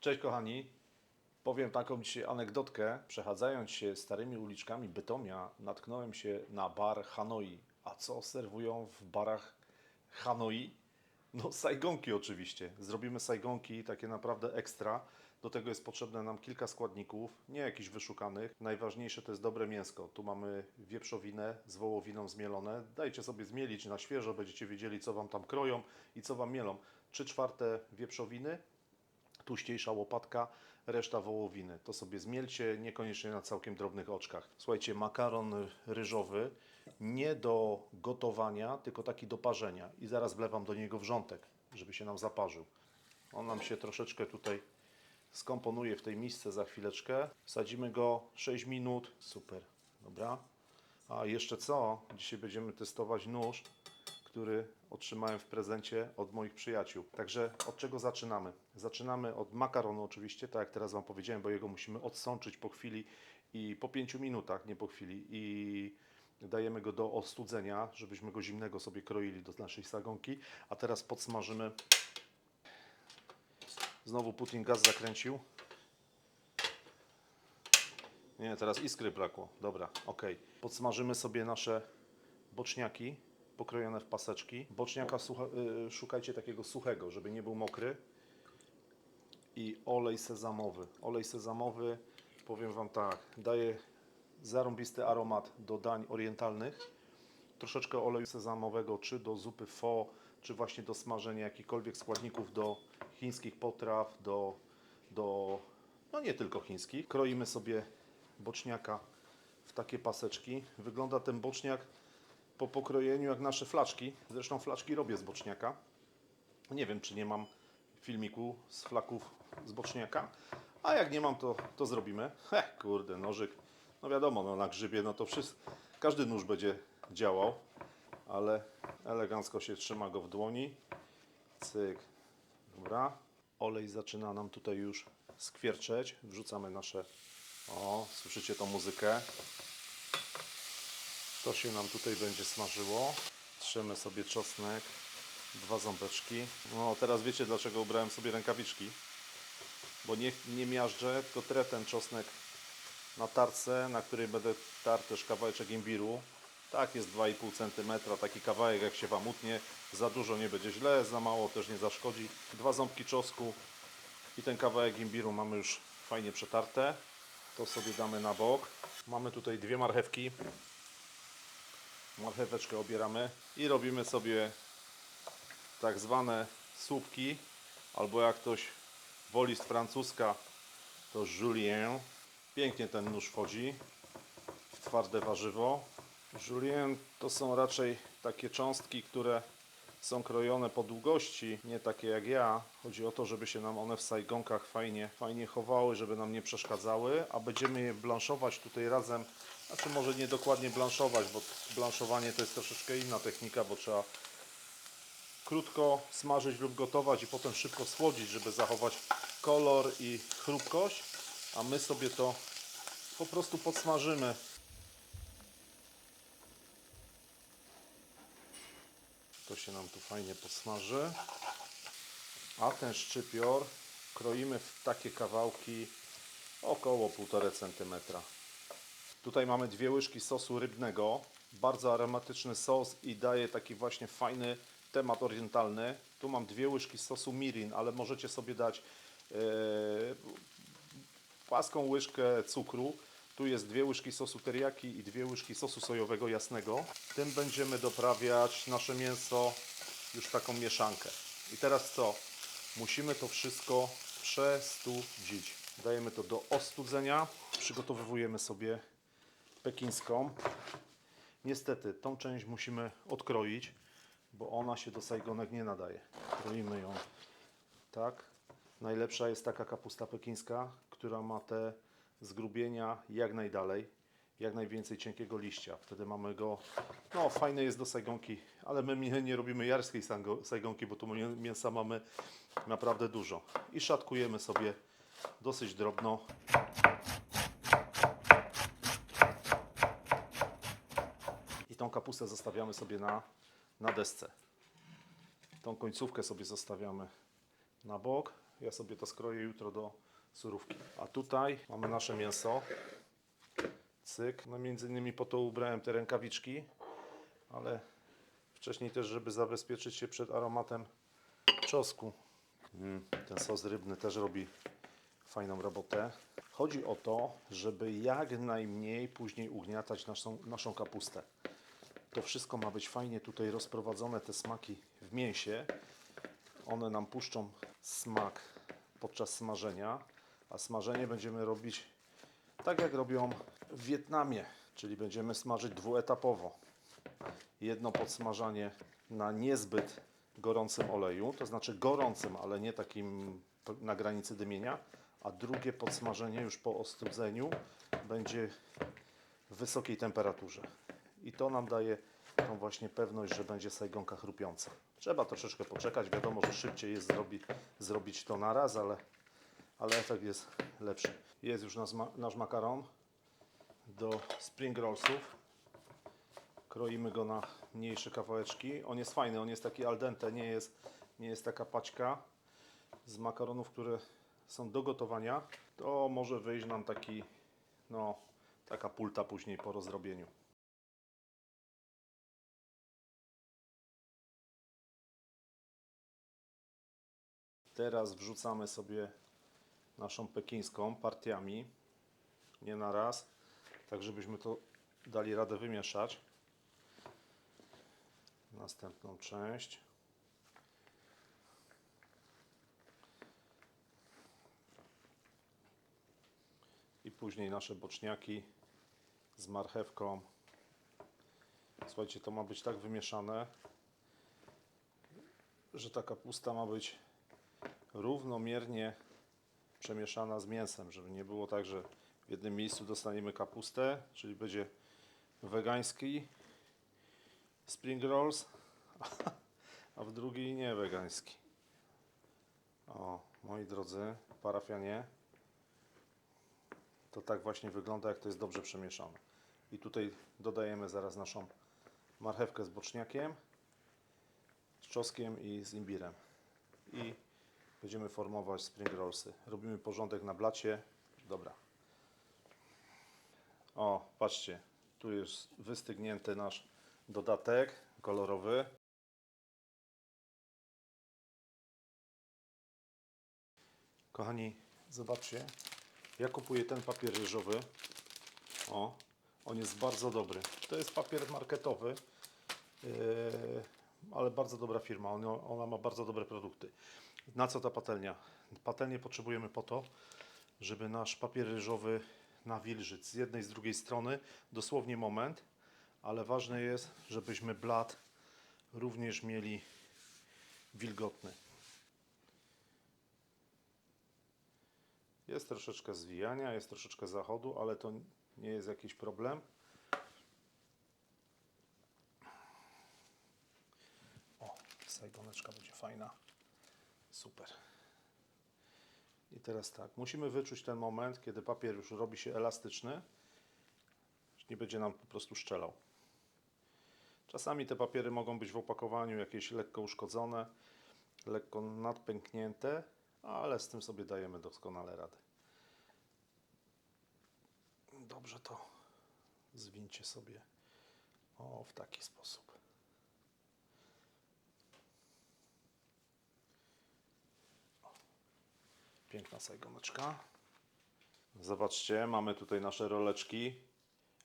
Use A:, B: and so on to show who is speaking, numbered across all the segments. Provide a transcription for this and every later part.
A: Cześć kochani. Powiem taką dzisiaj anegdotkę. Przechadzając się starymi uliczkami Bytomia, natknąłem się na bar Hanoi. A co serwują w barach Hanoi? No sajgonki oczywiście. Zrobimy sajgonki takie naprawdę ekstra. Do tego jest potrzebne nam kilka składników, nie jakichś wyszukanych. Najważniejsze to jest dobre mięsko. Tu mamy wieprzowinę z wołowiną zmielone. Dajcie sobie zmielić na świeżo, będziecie wiedzieli co Wam tam kroją i co Wam mielą. 3 czwarte wieprzowiny, tuściejsza łopatka, reszta wołowiny. To sobie zmielcie, niekoniecznie na całkiem drobnych oczkach. Słuchajcie, makaron ryżowy nie do gotowania, tylko taki do parzenia. I zaraz wlewam do niego wrzątek, żeby się nam zaparzył. On nam się troszeczkę tutaj skomponuje w tej misce za chwileczkę. Wsadzimy go 6 minut. Super, dobra. A jeszcze co? Dzisiaj będziemy testować nóż, który otrzymałem w prezencie od moich przyjaciół. Także od czego zaczynamy? Zaczynamy od makaronu oczywiście, tak jak teraz Wam powiedziałem, bo jego musimy odsączyć po chwili i po 5 minutach, nie po chwili i dajemy go do ostudzenia, żebyśmy go zimnego sobie kroili do naszej sagonki. A teraz podsmażymy. Znowu Putin gaz zakręcił. Nie, teraz iskry brakło. Dobra, ok. Podsmażymy sobie nasze boczniaki pokrojone w paseczki. Boczniaka y, szukajcie takiego suchego, żeby nie był mokry. I olej sezamowy. Olej sezamowy, powiem Wam tak, daje zarąbisty aromat do dań orientalnych. Troszeczkę oleju sezamowego, czy do zupy pho, czy właśnie do smażenia jakichkolwiek składników do chińskich potraw, do, do no nie tylko chińskich. Kroimy sobie boczniaka w takie paseczki. Wygląda ten boczniak po pokrojeniu jak nasze flaczki. Zresztą flaczki robię z boczniaka. Nie wiem, czy nie mam filmiku z flaków z boczniaka. A jak nie mam, to, to zrobimy. Heh, kurde, nożyk. No wiadomo, no na grzybie, no to wszystko, każdy nóż będzie działał, ale elegancko się trzyma go w dłoni. Cyk. Dobra. Olej zaczyna nam tutaj już skwierczeć. Wrzucamy nasze... O, słyszycie tą muzykę? To się nam tutaj będzie smażyło. Trzemy sobie czosnek, dwa ząbeczki. No teraz wiecie dlaczego ubrałem sobie rękawiczki. Bo nie, nie miażdżę, tylko trę ten czosnek na tarce, na której będę tarł też kawałeczek imbiru. Tak jest 2,5 cm, taki kawałek jak się Wam utnie. Za dużo nie będzie źle, za mało też nie zaszkodzi. Dwa ząbki czosnku i ten kawałek imbiru mamy już fajnie przetarte. To sobie damy na bok. Mamy tutaj dwie marchewki marcheweczkę obieramy i robimy sobie tak zwane słupki, albo jak ktoś woli z francuska, to julien. Pięknie ten nóż wchodzi w twarde warzywo. Julien to są raczej takie cząstki, które są krojone po długości, nie takie jak ja. Chodzi o to, żeby się nam one w sajgonkach fajnie, fajnie chowały, żeby nam nie przeszkadzały, a będziemy je blanszować tutaj razem. Znaczy może nie dokładnie blanszować, bo blanszowanie to jest troszeczkę inna technika, bo trzeba krótko smażyć lub gotować i potem szybko schłodzić, żeby zachować kolor i chrupkość, a my sobie to po prostu podsmażymy. To się nam tu fajnie posmaży. A ten szczypior kroimy w takie kawałki około 1,5 cm. Tutaj mamy dwie łyżki sosu rybnego. Bardzo aromatyczny sos i daje taki właśnie fajny temat orientalny. Tu mam dwie łyżki sosu mirin, ale możecie sobie dać e, płaską łyżkę cukru. Tu jest dwie łyżki sosu teriyaki i dwie łyżki sosu sojowego jasnego. Tym będziemy doprawiać nasze mięso już taką mieszankę. I teraz co? Musimy to wszystko przestudzić. Dajemy to do ostudzenia. Przygotowujemy sobie pekińską. Niestety tą część musimy odkroić, bo ona się do sajgonek nie nadaje. Kroimy ją tak. Najlepsza jest taka kapusta pekińska, która ma te zgrubienia jak najdalej, jak najwięcej cienkiego liścia. Wtedy mamy go, no fajne jest do sajgonki, ale my nie, nie robimy jarskiej sajgonki, bo tu mię- mięsa mamy naprawdę dużo. I szatkujemy sobie dosyć drobno. Tą kapustę zostawiamy sobie na, na desce. Tą końcówkę sobie zostawiamy na bok. Ja sobie to skroję jutro do surówki. A tutaj mamy nasze mięso. Cyk. No między innymi po to ubrałem te rękawiczki, ale wcześniej też, żeby zabezpieczyć się przed aromatem czosku. Mm, ten sos rybny też robi fajną robotę. Chodzi o to, żeby jak najmniej później ugniatać naszą, naszą kapustę. To wszystko ma być fajnie tutaj rozprowadzone, te smaki w mięsie. One nam puszczą smak podczas smażenia, a smażenie będziemy robić tak jak robią w Wietnamie, czyli będziemy smażyć dwuetapowo. Jedno podsmażanie na niezbyt gorącym oleju, to znaczy gorącym, ale nie takim na granicy dymienia, a drugie podsmażenie już po ostudzeniu będzie w wysokiej temperaturze. I to nam daje tą właśnie pewność, że będzie sajgonka chrupiąca. Trzeba troszeczkę poczekać. Wiadomo, że szybciej jest zrobi, zrobić to na raz, ale, ale efekt jest lepszy. Jest już nasz, nasz makaron do spring rollsów. Kroimy go na mniejsze kawałeczki. On jest fajny, on jest taki al dente, nie jest, nie jest taka paćka z makaronów, które są do gotowania. To może wyjść nam taki, no, taka pulta później po rozrobieniu. Teraz wrzucamy sobie naszą pekińską partiami, nie na raz, tak żebyśmy to dali radę wymieszać. Następną część. I później nasze boczniaki z marchewką. Słuchajcie, to ma być tak wymieszane, że ta kapusta ma być równomiernie przemieszana z mięsem, żeby nie było tak, że w jednym miejscu dostaniemy kapustę, czyli będzie wegański spring rolls, a w drugiej nie wegański. O, moi drodzy parafianie, to tak właśnie wygląda, jak to jest dobrze przemieszane. I tutaj dodajemy zaraz naszą marchewkę z boczniakiem, z czosnkiem i z imbirem. I będziemy formować spring rollsy. Robimy porządek na blacie. Dobra. O, patrzcie, tu jest wystygnięty nasz dodatek kolorowy. Kochani, zobaczcie. Ja kupuję ten papier ryżowy. O, on jest bardzo dobry. To jest papier marketowy, yy, ale bardzo dobra firma. Ona, ona ma bardzo dobre produkty. Na co ta patelnia? Patelnię potrzebujemy po to, żeby nasz papier ryżowy nawilżyć z jednej i z drugiej strony. Dosłownie moment, ale ważne jest, żebyśmy blat również mieli wilgotny. Jest troszeczkę zwijania, jest troszeczkę zachodu, ale to nie jest jakiś problem. O, sajgoneczka będzie fajna. Super. I teraz tak, musimy wyczuć ten moment, kiedy papier już robi się elastyczny, że nie będzie nam po prostu szczelał. Czasami te papiery mogą być w opakowaniu jakieś lekko uszkodzone, lekko nadpęknięte, ale z tym sobie dajemy doskonale radę. Dobrze to zwincie sobie o w taki sposób. Piękna sajgoneczka. Zobaczcie, mamy tutaj nasze roleczki.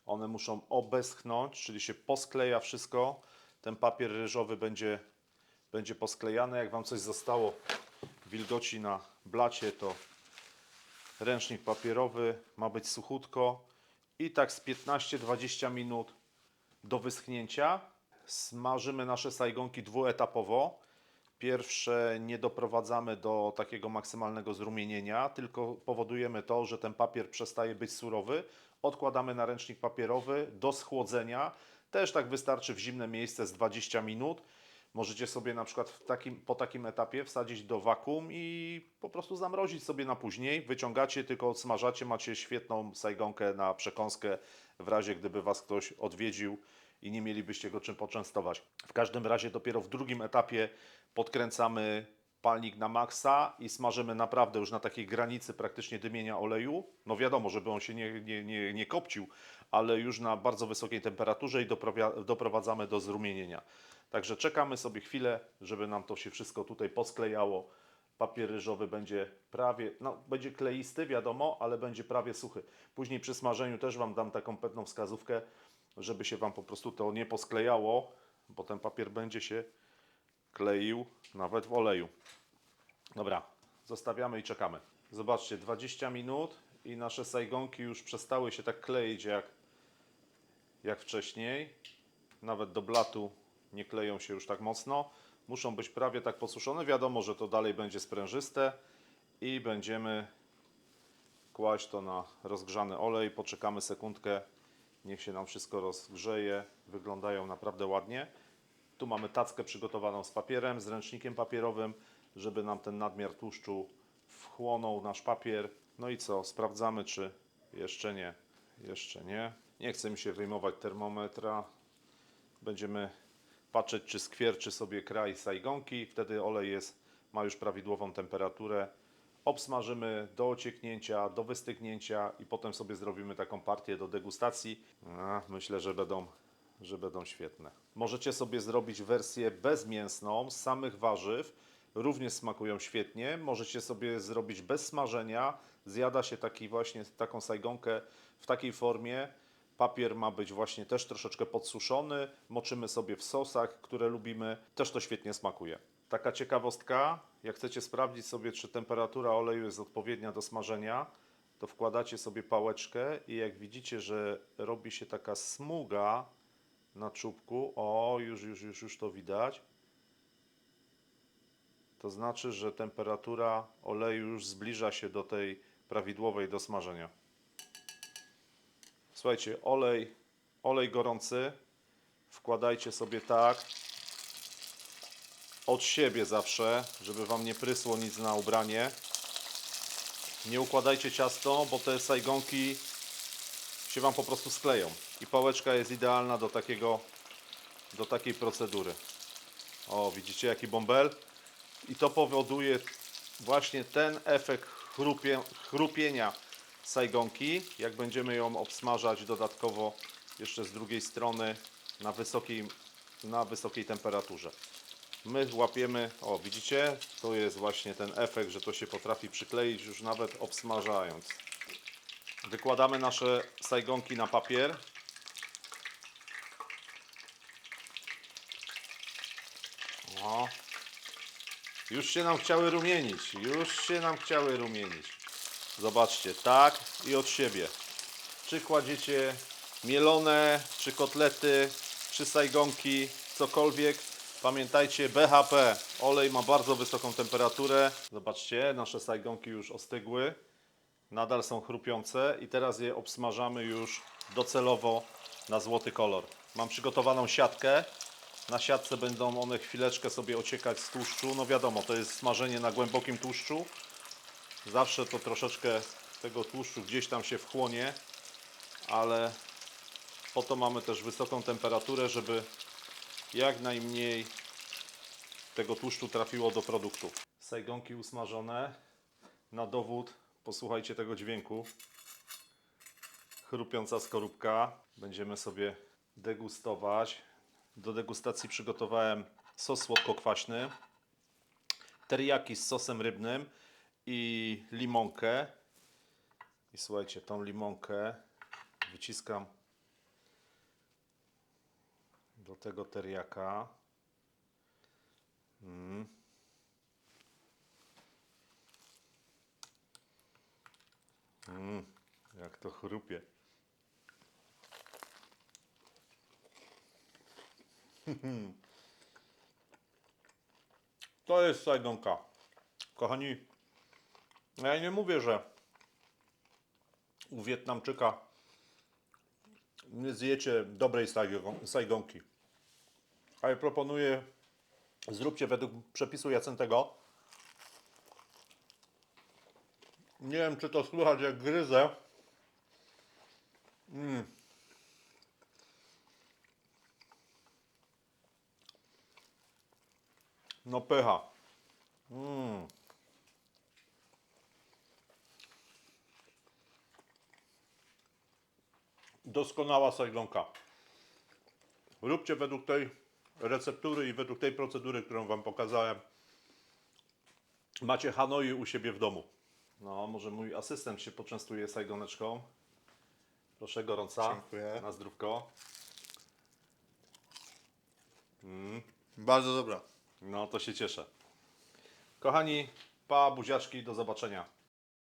A: One muszą obeschnąć, czyli się poskleja wszystko. Ten papier ryżowy będzie, będzie posklejany. Jak Wam coś zostało wilgoci na blacie, to ręcznik papierowy ma być suchutko. I tak z 15-20 minut do wyschnięcia smażymy nasze sajgonki dwuetapowo. Pierwsze nie doprowadzamy do takiego maksymalnego zrumienienia, tylko powodujemy to, że ten papier przestaje być surowy. Odkładamy na ręcznik papierowy do schłodzenia. Też tak wystarczy w zimne miejsce z 20 minut. Możecie sobie na przykład takim, po takim etapie wsadzić do wakum i po prostu zamrozić sobie na później. Wyciągacie, tylko odsmażacie, macie świetną sajgonkę na przekąskę w razie gdyby Was ktoś odwiedził i nie mielibyście go czym poczęstować. W każdym razie dopiero w drugim etapie podkręcamy palnik na maksa i smażymy naprawdę już na takiej granicy praktycznie dymienia oleju. No wiadomo, żeby on się nie, nie, nie, nie kopcił, ale już na bardzo wysokiej temperaturze i doprowadzamy do zrumienienia. Także czekamy sobie chwilę, żeby nam to się wszystko tutaj posklejało. Papier ryżowy będzie prawie, no będzie kleisty, wiadomo, ale będzie prawie suchy. Później przy smażeniu też Wam dam taką pewną wskazówkę, żeby się Wam po prostu to nie posklejało, bo ten papier będzie się kleił nawet w oleju. Dobra, zostawiamy i czekamy. Zobaczcie, 20 minut i nasze sajgonki już przestały się tak kleić jak, jak wcześniej. Nawet do blatu nie kleją się już tak mocno. Muszą być prawie tak posuszone. Wiadomo, że to dalej będzie sprężyste i będziemy kłaść to na rozgrzany olej. Poczekamy sekundkę, niech się nam wszystko rozgrzeje. Wyglądają naprawdę ładnie. Tu mamy tackę przygotowaną z papierem, z ręcznikiem papierowym, żeby nam ten nadmiar tłuszczu wchłonął nasz papier. No i co? Sprawdzamy, czy jeszcze nie. Jeszcze nie. Nie chce mi się wyjmować termometra. Będziemy patrzeć, czy skwierczy sobie kraj sajgonki. Wtedy olej jest, ma już prawidłową temperaturę. Obsmażymy do ocieknięcia, do wystygnięcia i potem sobie zrobimy taką partię do degustacji. A, myślę, że będą, że będą świetne. Możecie sobie zrobić wersję bezmięsną z samych warzyw. Również smakują świetnie. Możecie sobie zrobić bez smażenia. Zjada się taki właśnie taką sajgonkę w takiej formie. Papier ma być właśnie też troszeczkę podsuszony. Moczymy sobie w sosach, które lubimy. Też to świetnie smakuje. Taka ciekawostka, jak chcecie sprawdzić sobie, czy temperatura oleju jest odpowiednia do smażenia, to wkładacie sobie pałeczkę i jak widzicie, że robi się taka smuga na czubku, o, już, już, już, już to widać, to znaczy, że temperatura oleju już zbliża się do tej prawidłowej do smażenia. Słuchajcie, olej, olej gorący wkładajcie sobie tak od siebie zawsze, żeby Wam nie prysło nic na ubranie. Nie układajcie ciasto, bo te sajgonki się Wam po prostu skleją. I pałeczka jest idealna do takiego, do takiej procedury. O, widzicie jaki bąbel? I to powoduje właśnie ten efekt chrupie, chrupienia sajgonki, jak będziemy ją obsmażać dodatkowo jeszcze z drugiej strony na wysokiej, na wysokiej temperaturze. My łapiemy, o widzicie, to jest właśnie ten efekt, że to się potrafi przykleić już nawet obsmażając. Wykładamy nasze sajgonki na papier. O. Już się nam chciały rumienić, już się nam chciały rumienić. Zobaczcie, tak i od siebie. Czy kładziecie mielone, czy kotlety, czy sajgonki, cokolwiek. Pamiętajcie, BHP, olej ma bardzo wysoką temperaturę. Zobaczcie, nasze sajgonki już ostygły. Nadal są chrupiące i teraz je obsmażamy już docelowo na złoty kolor. Mam przygotowaną siatkę. Na siatce będą one chwileczkę sobie ociekać z tłuszczu. No wiadomo, to jest smażenie na głębokim tłuszczu. Zawsze to troszeczkę tego tłuszczu gdzieś tam się wchłonie, ale po to mamy też wysoką temperaturę, żeby jak najmniej tego tłuszczu trafiło do produktu. Sajgonki usmażone. Na dowód posłuchajcie tego dźwięku. Chrupiąca skorupka. Będziemy sobie degustować. Do degustacji przygotowałem sos słodko-kwaśny, teriyaki z sosem rybnym i limonkę. I słuchajcie, tą limonkę wyciskam do tego teriaka. Mm. Mm, jak to chrupie. To jest sajgonka. Kochani, ja nie mówię, że u Wietnamczyka nie zjecie dobrej sajgon- sajgonki. Ale proponuję, zróbcie według przepisu Jacentego. Nie wiem, czy to słychać jak gryzę. Mm. No pycha. Mm. Doskonała sajgonka. Róbcie według tej receptury i według tej procedury, którą Wam pokazałem. Macie Hanoi u siebie w domu. No, może mój asystent się poczęstuje sajgoneczką. Proszę gorąca.
B: Dziękuję.
A: Na zdrówko.
B: Bardzo dobra.
A: No, to się cieszę. Kochani, pa, buziaczki, do zobaczenia.